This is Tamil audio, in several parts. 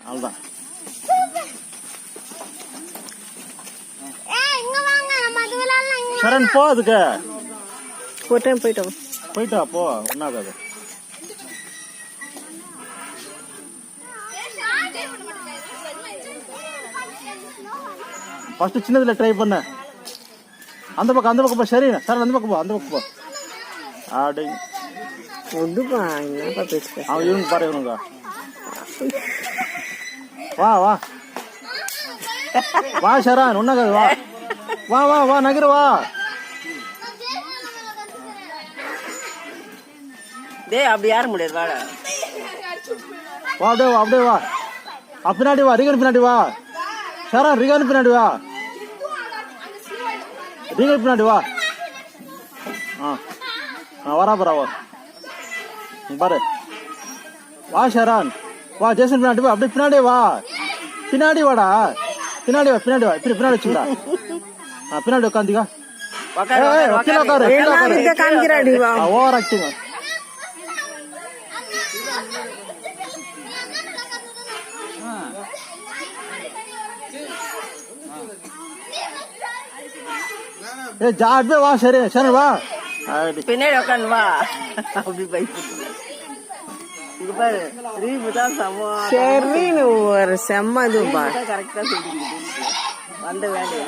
அவ்வளோதான் சரண் போ அதுக்கு. ஒரு டைம் போயிட்டோம் போயிட்டா போ. ஒன்றாகாது ஃபர்ஸ்ட் சின்னதுல ட்ரை பண்ண. அந்த பக்கம் அந்த பக்கம் போ சரி சார் அந்த பக்கம் போ அந்த பக்கம் போ. ஆடி. ஒதுப்பா என்னப்பா அவன் இவனுக்கு பாரு இவனுங்க வா வா. வா சரண் ஒன்னாகாது வா. வா வா வா நகர வா. டேய் அப்படி யாரும் முடியாது வாடா. வா அப்படியே வா. அப்படியே வா பின்னாடி வா ரிகன் பின்னாடி வா. சரண் ரிகன் பின்னாடி வா. ரிகன் பின்னாடி வா. ஆ ஆ வரா பரா வா. பாரு. வா ஷரான். வா ஜேசன் பின்னாடி வா அப்படியே பின்னாடி வா. பின்னாடி வாடா. பின்னாடி வா பின்னாடி வா. இப்படி பின்னாடி வச்சுடா பின்னாடி உட்காந்துக்கா ஓவர் ஆக்டிங். ஏ ஜா அப்படியே வா சரி சரி வா. அப்படி பின்னாடி உட்காந்து வா. அப்படி பைக்கு இங்க பாரு ரீபு தான் சம சரி ஒரு செம்ம இதுப்பா கரெக்டா சொல்லிக்கிட்டு வந்த வேலையை.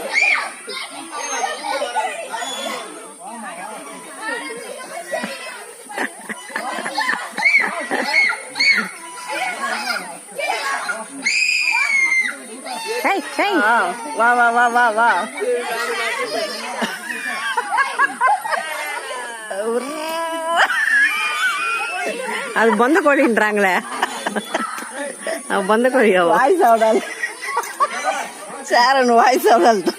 வா வா வா வா வா. அது பொந்த கோழின்றாங்களே பொந்த கோழியா வாய் சாப்பிடாது சேரன் வாய் சாப்பிடாது